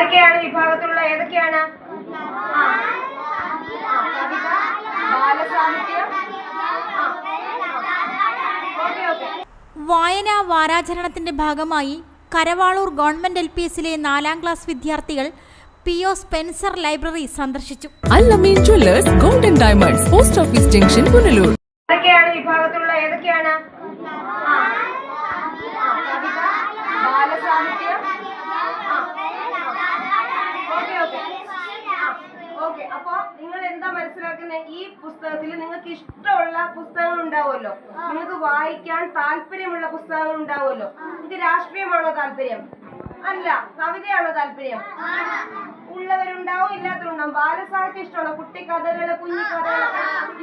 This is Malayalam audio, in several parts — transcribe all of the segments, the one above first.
ഏതൊക്കെയാണ് വിഭാഗത്തിലുള്ള ഏതൊക്കെയാണ് ആ. ആ, കവിത ബാലസാഹിത്യം ആ. ഓക്കെ ഓക്കെ വായനാ വാരാചരണത്തിന്റെ ഭാഗമായി കരവാളൂർ ഗവൺമെന്റ് എൽ പി എസിലെ നാലാം ക്ലാസ് വിദ്യാർത്ഥികൾ പി ഒ സ്പെൻസർ ലൈബ്രറി സന്ദർശിച്ചു Allameen jewellers golden diamonds post office junction Punalur ഏതൊക്കെയാണ് വിഭാഗത്തിലുള്ള ഏതൊക്കെയാണ് ആ. ആ, കവിത ബാലസാഹിത്യം ആ. ഓക്കെ ഓക്കെ ഓക്കെ അപ്പൊ മനസ്സിലാക്കുന്നത് ഈ പുസ്തകത്തിൽ നിങ്ങൾക്ക് ഇഷ്ടമുള്ള പുസ്തകങ്ങൾ ഉണ്ടാവുമല്ലോ നിങ്ങൾക്ക് വായിക്കാൻ താല്പര്യമുള്ള പുസ്തകങ്ങൾ ഉണ്ടാവുമല്ലോ ഇത് രാഷ്ട്രീയമാണോ താല്പര്യം? അല്ല കവിതയാണോ താല്പര്യം? ഉള്ളവരുണ്ടാവും ഇല്ലാത്തവരുണ്ടാവും. ബാലസാഹിത്യം ഇഷ്ടമാണ്? കുട്ടി കഥകൾ കുഞ്ഞു കഥകൾ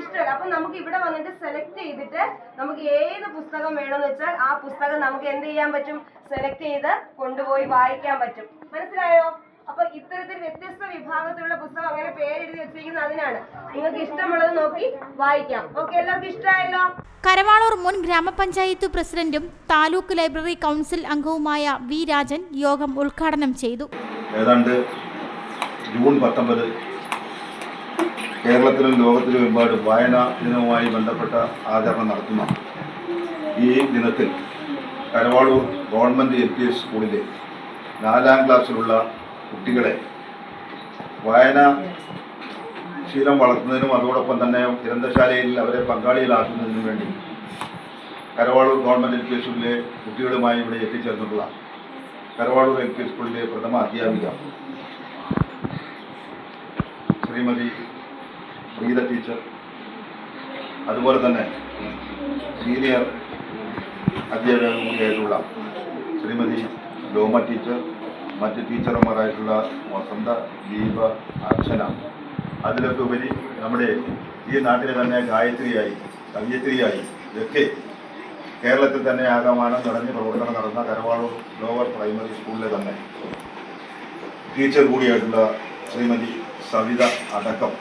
ഇഷ്ടമല്ല. അപ്പൊ നമുക്ക് ഇവിടെ വന്നിട്ട് സെലക്ട് ചെയ്തിട്ട് നമുക്ക് ഏത് പുസ്തകം വേണമെന്ന് വെച്ചാൽ ആ പുസ്തകം നമുക്ക് എന്ത് ചെയ്യാൻ പറ്റും? സെലക്ട് ചെയ്ത് കൊണ്ടുപോയി വായിക്കാൻ പറ്റും. മനസ്സിലായോ? അപ്പൊ ഇത്തരത്തിൽ വ്യത്യസ്ത വിഭാഗത്തിലുള്ള പുസ്തകം അങ്ങനെ പേരെഴുതി വെച്ചിരിക്കുന്നത് അതിനാണ്. നിങ്ങൾക്ക് ഇഷ്ടമുള്ളത് നോക്കി വായിക്കാം. ഓക്കെ എല്ലാവർക്കും ഇഷ്ടമായല്ലോ? കരവാളൂർ മുൻ ഗ്രാമപഞ്ചായത്ത് പ്രസിഡന്റും താലൂക്ക് ലൈബ്രറി കൗൺസിൽ അംഗവുമായ വി രാജൻ യോഗം ഉദ്ഘാടനം ചെയ്തു. ഏതാണ്ട് ജൂൺ പത്തൊമ്പത് കേരളത്തിലും ലോകത്തിലും ഒരുപാട് വായനാ ദിനവുമായി ബന്ധപ്പെട്ട ആചരണം നടത്തുന്ന ഈ ദിനത്തിൽ Karavaloor government L P S സ്കൂളിലെ നാലാം ക്ലാസ്സിലുള്ള കുട്ടികളെ വായന ശീലം വളർത്തുന്നതിനും അതോടൊപ്പം തന്നെ ഗ്രന്ഥശാലയിൽ അവരെ പങ്കാളികളാക്കുന്നതിനും വേണ്ടി കരവാളൂർ ഗവൺമെന്റ് എൽ പി സ്കൂളിലെ കുട്ടികളുമായി ഇവിടെ എത്തിച്ചേർന്നിട്ടുള്ള കരവാളൂർ എൽ പി സ്കൂളിലെ പ്രഥമ അധ്യാപിക ശ്രീമതി പ്രീത ടീച്ചർ അതുപോലെ തന്നെ സീനിയർ അധ്യാപക കൂടിയായിട്ടുള്ള ശ്രീമതി ലോമ ടീച്ചർ മറ്റ് ടീച്ചർമാരായിട്ടുള്ള വസന്ത ദീപ അർച്ചന. അതിലൊക്കെ ഉപരി നമ്മുടെ ഈ നാട്ടിലെ തന്നെ ഗായത്രിയായി കവിയത്രിയായി ഇതൊക്കെ കേരളത്തിൽ തന്നെ ആകമാനം നടന്ന് പ്രവർത്തനം നടന്ന കരവാളൂർ ലോവർ പ്രൈമറി സ്കൂളിലെ തന്നെ ടീച്ചർ കൂടിയായിട്ടുള്ള ശ്രീമതി സവിത അടക്കം.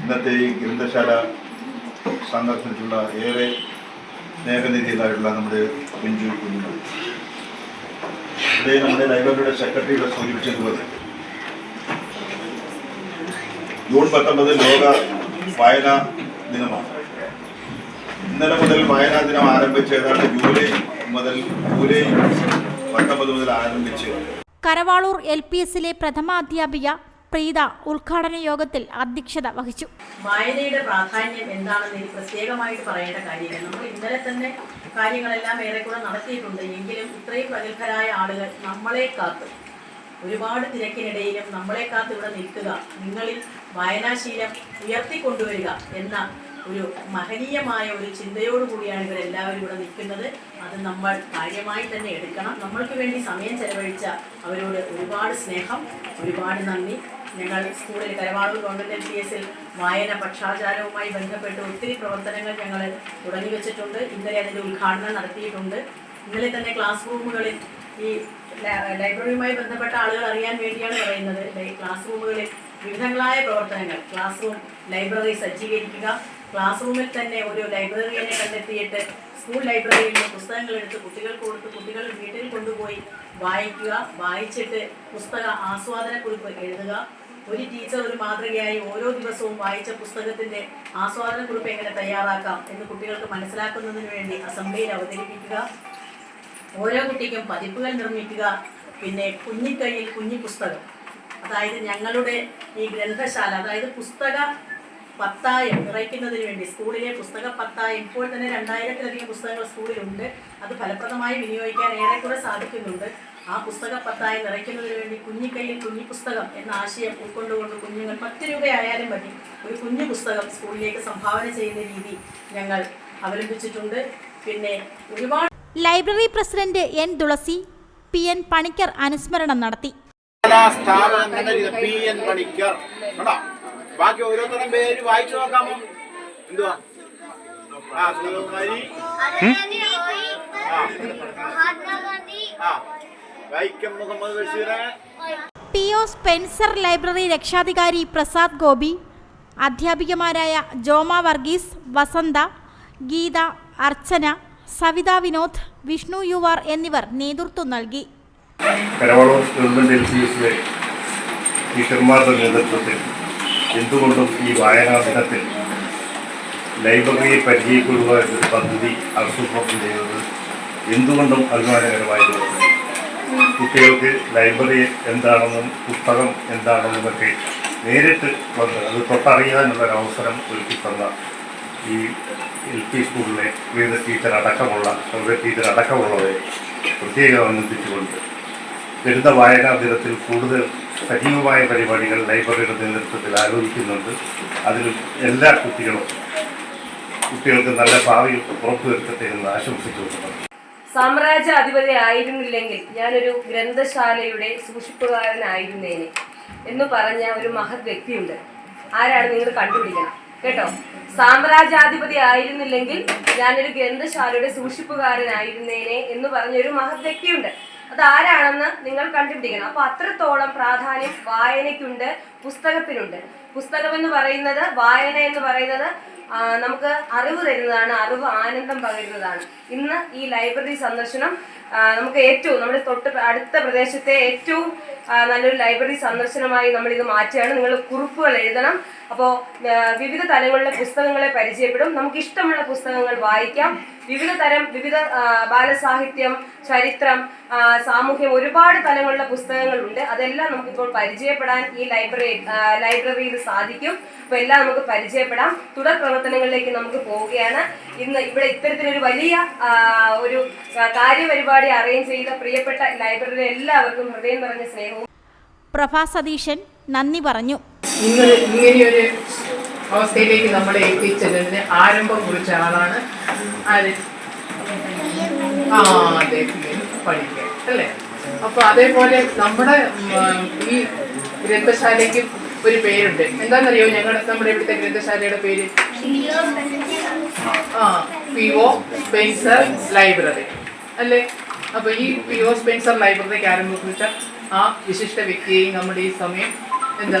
ഇന്നത്തെ ഈ ഗ്രന്ഥശാല സന്ദർശിച്ചിട്ടുള്ള ഏറെ സ്നേഹനിധിയിലായിട്ടുള്ള നമ്മുടെ കുഞ്ചു കുഞ്ഞുങ്ങൾ. ഇവിടെ നമ്മുടെ ലൈബ്രറിയുടെ സെക്രട്ടറിയുടെ സൂചിപ്പിച്ചതുപോലെ ജൂൺ പത്തൊമ്പത് ലോക വായനാ ദിനമാണ്. ഇന്നലെ മുതൽ വായനാ ദിനം ആരംഭിച്ച് ഏതാണ്ട് ജൂലൈ മുതൽ ജൂലൈ പത്തൊമ്പത് മുതൽ ആരംഭിച്ച്. കരവാളൂർ എൽ പി എസിലെ പ്രഥമ അധ്യാപിക പ്രീത ഉദ്ഘാടന യോഗത്തിൽ അധ്യക്ഷത വഹിച്ചു. വായനയുടെ പ്രാധാന്യം എന്താണെന്ന് പ്രത്യേകമായിട്ട് പറയേണ്ട കാര്യമില്ല. നമ്മൾ ഇന്നലെ തന്നെ കാര്യങ്ങളെല്ലാം ഏറെക്കുറെ നടത്തിയിട്ടുണ്ട്. എങ്കിലും ഇത്രയും പ്രഗത്ഭരായ ആളുകൾ നമ്മളെ കാത്ത് ഒരുപാട് തിരക്കിനിടയിലും നമ്മളെ കാത്ത് ഇവിടെ നിൽക്കുക നിങ്ങളിൽ വായനാശീലം ഉയർത്തിക്കൊണ്ടുവരിക എന്ന ഒരു മഹനീയമായ ഒരു ചിന്തയോടുകൂടിയാണ് ഇവരെല്ലാവരും ഇവിടെ നിൽക്കുന്നത്. അത് നമ്മൾ കാര്യമായി തന്നെ എടുക്കണം. നമ്മൾക്ക് വേണ്ടി സമയം ചെലവഴിച്ച അവരോട് ഒരുപാട് സ്നേഹം ഒരുപാട് നന്ദി. ഞങ്ങൾ സ്കൂളിൽ കരവാളൂർ ഗവൺമെന്റ് എൽ പി എസിൽ വായന പക്ഷാചാരവുമായി ബന്ധപ്പെട്ട് ഒത്തിരി പ്രവർത്തനങ്ങൾ ഞങ്ങൾ തുടങ്ങി വെച്ചിട്ടുണ്ട്. ഇന്നലെ അതിന്റെ ഉദ്ഘാടനം നടത്തിയിട്ടുണ്ട്. ഇന്നലെ തന്നെ ക്ലാസ് റൂമുകളിൽ ഈ ലൈബ്രറിയുമായി ബന്ധപ്പെട്ട ആളുകൾ അറിയാൻ വേണ്ടിയാണ് പറയുന്നത്. ക്ലാസ് റൂമുകളിൽ വിവിധങ്ങളായ പ്രവർത്തനങ്ങൾ. ക്ലാസ് റൂം ലൈബ്രറി സജ്ജീകരിക്കുക ക്ലാസ് റൂമിൽ തന്നെ ഒരു ലൈബ്രറിയെ കണ്ടെത്തിയിട്ട് സ്കൂൾ ലൈബ്രറിയിൽ നിന്ന് പുസ്തകങ്ങൾ എടുത്ത് കുട്ടികൾക്ക് കൊടുത്ത് കുട്ടികൾ വീട്ടിൽ കൊണ്ടുപോയി വായിക്കുക വായിച്ചിട്ട് പുസ്തക ആസ്വാദനക്കുറിപ്പ് എഴുതുക. ഒരു ടീച്ചർ ഒരു മാതൃകയായി ഓരോ ദിവസവും വായിച്ച പുസ്തകത്തിന്റെ ആസ്വാദനക്കുറിപ്പ് എങ്ങനെ തയ്യാറാക്കാം എന്ന് കുട്ടികൾക്ക് മനസ്സിലാക്കുന്നതിന് വേണ്ടി അസംബ്ലിയിൽ അവതരിപ്പിക്കുക. ഓരോ കുട്ടിക്കും പതിപ്പുകൾ നിർമ്മിക്കുക. പിന്നെ കുഞ്ഞിക്കൈയിൽ കുഞ്ഞി പുസ്തകം. അതായത് ഞങ്ങളുടെ ഈ ഗ്രന്ഥശാല അതായത് പുസ്തക പത്തായം നിറയ്ക്കുന്നതിന് വേണ്ടി സ്കൂളിലെ പുസ്തക പത്തായം. ഇപ്പോൾ തന്നെ രണ്ടായിരത്തിലധികം പുസ്തകങ്ങൾ സ്കൂളിലുണ്ട്. അത് ഫലപ്രദമായി വിനിയോഗിക്കാൻ ഏറെക്കുറെ സാധിക്കുന്നുണ്ട്. ആ പുസ്തക പത്തായം നിറയ്ക്കുന്നതിന് വേണ്ടി കുഞ്ഞിക്കൈയിൽ കുഞ്ഞി പുസ്തകം എന്ന ആശയം ഉൾക്കൊണ്ടുകൊണ്ട് കുഞ്ഞുങ്ങൾ പത്ത് രൂപയായാലും മതി. ഒരു കുഞ്ഞു പുസ്തകം സ്കൂളിലേക്ക് സംഭാവന ചെയ്യുന്ന രീതി ഞങ്ങൾ അവലംബിച്ചിട്ടുണ്ട്. പിന്നെ ഒരുപാട് library president N Thulasi P N Panicker അനുസ്മരണം നടത്തി. സ്ഥാപനം പണിക്കർ. ബാക്കി ഓരോരുത്തരും പേര് വായിച്ചു നോക്കാമോ എന്തുവാ? ആ സുഗതകുമാരി ആ Vaikom Muhammad Basheer P O Spencer library രക്ഷാധികാരി പ്രസാദ് ഗോപി അധ്യാപികമാരായ ജോമ വർഗീസ് വസന്ത ഗീത അർച്ചന സവിത വിനോദ് വിഷ്ണു യുവാർ എന്നിവർ നേതൃത്വം നൽകി. കരവാളൂർ ഗവൺമെന്റ് എൽ പി എസിലെ ടീച്ചർമാരുടെ നേതൃത്വത്തിൽ എന്തുകൊണ്ടും ഈ വായനാ ദിനത്തിൽ ലൈബ്രറിയെ പരിചയപ്പെടുക എന്നൊരു പദ്ധതി ആസൂത്രണം ചെയ്തത് എന്തുകൊണ്ടും അഭിമാനകരമായി തോന്നുന്നു കുട്ടികൾക്ക് ലൈബ്രറി എന്താണെന്നും പുസ്തകം എന്താണെന്നുമൊക്കെ നേരിട്ട് വന്ന് അത് തൊട്ടറിയാനുള്ളൊരു അവസരം ഒരുക്കി തന്ന ഈ എൽ പി സ്കൂളിലെ വിവിധ ടീച്ചർ അടക്കമുള്ള ടീച്ചർ അടക്കമുള്ളവരെ പ്രത്യേകം അഭിനന്ദിച്ചുകൊണ്ട് വരുന്ന വായനാ ദിനത്തിൽ കൂടുതൽ സജീവമായ പരിപാടികൾ ലൈബ്രറിയുടെ നേതൃത്വത്തിൽ ആലോചിക്കുന്നുണ്ട്. അതിൽ എല്ലാ കുട്ടികളും കുട്ടികൾക്ക് നല്ല ഭാവി ഉറപ്പുവരുത്തട്ടെ എന്ന് ആശംസിച്ചുകൊണ്ടുണ്ട് സാമ്രാജ്യ അധിപതി ആയിരുന്നില്ലെങ്കിൽ ഞാനൊരു ഗ്രന്ഥശാലയുടെ സൂക്ഷിപ്പുകാരനായിരുന്നേനെ എന്ന് പറഞ്ഞ ഒരു മഹത് വ്യക്തിയുണ്ട്. ആരാണ് നിങ്ങൾ കണ്ടുപിടിക്കണം കേട്ടോ? സാമ്രാജ്യാധിപതി ആയിരുന്നില്ലെങ്കിൽ ഞാനൊരു ഗ്രന്ഥശാലയുടെ സൂക്ഷിപ്പുകാരനായിരുന്നേനെ എന്ന് പറഞ്ഞ ഒരു മഹത് വ്യക്തിയുണ്ട്. അത് ആരാണെന്ന് നിങ്ങൾ കണ്ടുപിടിക്കണം. അപ്പൊ അത്രത്തോളം പ്രാധാന്യം വായനയ്ക്കുണ്ട് പുസ്തകത്തിനുണ്ട് പുസ്തകം എന്ന് പറയുന്നത് വായന എന്ന് പറയുന്നത് നമുക്ക് അറിവ് തരുന്നതാണ് അറിവ് ആനന്ദം പകരുന്നതാണ്. ഇന്ന് ഈ ലൈബ്രറി സന്ദർശനം നമുക്ക് ഏറ്റവും നമ്മുടെ തൊട്ട് അടുത്ത പ്രദേശത്തെ ഏറ്റവും നല്ലൊരു ലൈബ്രറി സന്ദർശനമായി നമ്മൾ ഇത് മാറ്റുകയാണ്. നിങ്ങൾ കുറിപ്പുകൾ എഴുതണം. അപ്പോൾ വിവിധ തലങ്ങളിലെ പുസ്തകങ്ങളെ പരിചയപ്പെടും. നമുക്ക് ഇഷ്ടമുള്ള പുസ്തകങ്ങൾ വായിക്കാം. വിവിധ തരം വിവിധ ബാലസാഹിത്യം ചരിത്രം സാമൂഹ്യം ഒരുപാട് തലങ്ങളിലെ പുസ്തകങ്ങളുണ്ട്. അതെല്ലാം നമുക്കിപ്പോൾ പരിചയപ്പെടാൻ ഈ ലൈബ്രറി ലൈബ്രറിയിൽ സാധിക്കും. അപ്പോൾ എല്ലാം നമുക്ക് പരിചയപ്പെടാം. തുടർ പ്രവർത്തനങ്ങളിലേക്ക് നമുക്ക് പോവുകയാണ്. ഇന്ന് ഇവിടെ ഇത്തരത്തിലൊരു വലിയ ഒരു കാര്യപരിപാടി അറേഞ്ച് ചെയ്ത പ്രിയപ്പെട്ട ലൈബ്രറിയിലെ എല്ലാവർക്കും ഹൃദയം നിറഞ്ഞ സ്നേഹവും. പ്രഭാ സതീശൻ നന്ദി പറഞ്ഞു. ഇങ്ങനെ ഇങ്ങനെയൊരു അവസ്ഥയിലേക്ക് നമ്മളെ എത്തിച്ചതിന് ആരംഭം കുറിച്ച ആളാണ് ആര്? ആ അതെ പഠിക്കുക അല്ലേ? അപ്പൊ അതേപോലെ നമ്മുടെ ഈ ഗ്രന്ഥശാലയ്ക്ക് ഒരു പേരുണ്ട്. എന്താണെന്നറിയോ ഞങ്ങൾ നമ്മുടെ ഇവിടുത്തെ ഗ്രന്ഥശാലയുടെ പേര്? ആ പി ഒ സ്പെൻസർ ലൈബ്രറി അല്ലേ? അപ്പൊ ഈ പി ഒ സ്പെൻസർ ലൈബ്രറിക്ക് ആരംഭം കുറിച്ച ആ വിശിഷ്ട വ്യക്തിയെയും നമ്മുടെ ഈ സമയം എന്താ